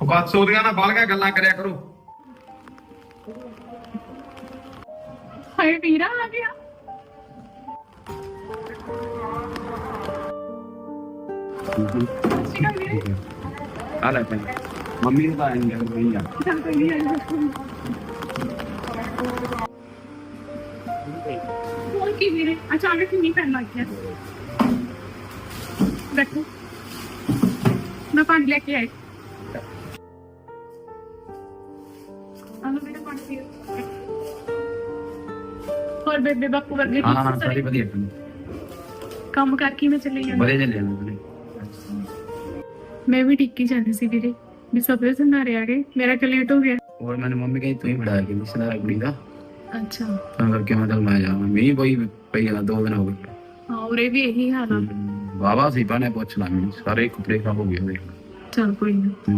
ਉਹ ਬਸ ਉਹਦੀਆਂ ਨਾਲ ਬਾਲਗਾ ਗੱਲਾਂ ਕਰਿਆ ਕਰੋ। ਹਾਏ ਵੀਰਾ ਆ ਗਿਆ। ਸਿਕਾ ਵੀਰੇ। ਆ ਲੈ ਭੈਣ ਮੰਮੀ ਨੂੰ ਤਾਂ ਆਏਂਗੇ ਨਹੀਂ ਆ। ਚੱਲ ਕੋਈ ਨਹੀਂ ਆਇਆ ਹੋਰ ਕੀ ਵੀਰੇ? ਅਚਾਨਕ ਹੀ ਨਹੀਂ ਪੈਣ ਲੱਗ ਗਿਆ। ਦੇਖੋ ਮੈਂ ਪਾਣੀ ਲੈ ਕੇ ਆਈ। ਆਲੋ ਮੇਰੇ ਪਾਣੀ ਪੀਓ ਹੋਰ ਬੇਬੇ ਬਾਪੂ ਵਰਗੇ ਹਾਂ ਹਾਂ ਠੀਕ ਸਾਰੀ? ਸਾਰੇ ਵਧੀਆ ਭੈਣ। ਕੰਮ ਕਰਕੇ ਮੈਂ ਚਲੀ ਜਾਂਦੀ? ਵਧੀਆ ਚੱਲੇ ਨੇ ਮੈਂ ਵੀ ਟਿੱਕੀ ਜਾਂਦੀ ਸੀ ਵੀਰੇ। ਵੀ ਸਭੇ ਸੁਨਾਰੇ ਆ ਗਏ। ਮੇਰਾ ਕਿ ਲੇਟ ਹੋ ਗਿਆ। ਹੋਰ ਮੈਨੂੰ ਮੰਮੀ ਕਹਿੰਦੀ ਤੂੰ ਹੀ ਫੜਾ ਕੇ ਸਦਾ ਕੁੜੀ ਦਾ। ਅੱਛਾ। ਤਾਂ ਕਰਕੇ ਮੈਂ ਚੱਲ ਮੈਂ ਜਾਵਾਂ ਪਈ ਪਈ ਜਾਂਦਾ ਦੋ ਦਿਨ ਹੋ ਗਏ। ਹਾਂ ਉਰੇ ਵੀ ਇਹੀ ਹਾਲ ਆ। ਬਾਬਾ ਸੀ ਪਾਣੇ ਪੁੱਛ ਲਾ ਮੈਨੂੰ। ਸਾਰੇ ਕੱਪੜੇ ਖਰਾਬ ਹੋ ਗਏ ਉਹਦੇ। ਚਲ ਕੋਈ ਨਾ।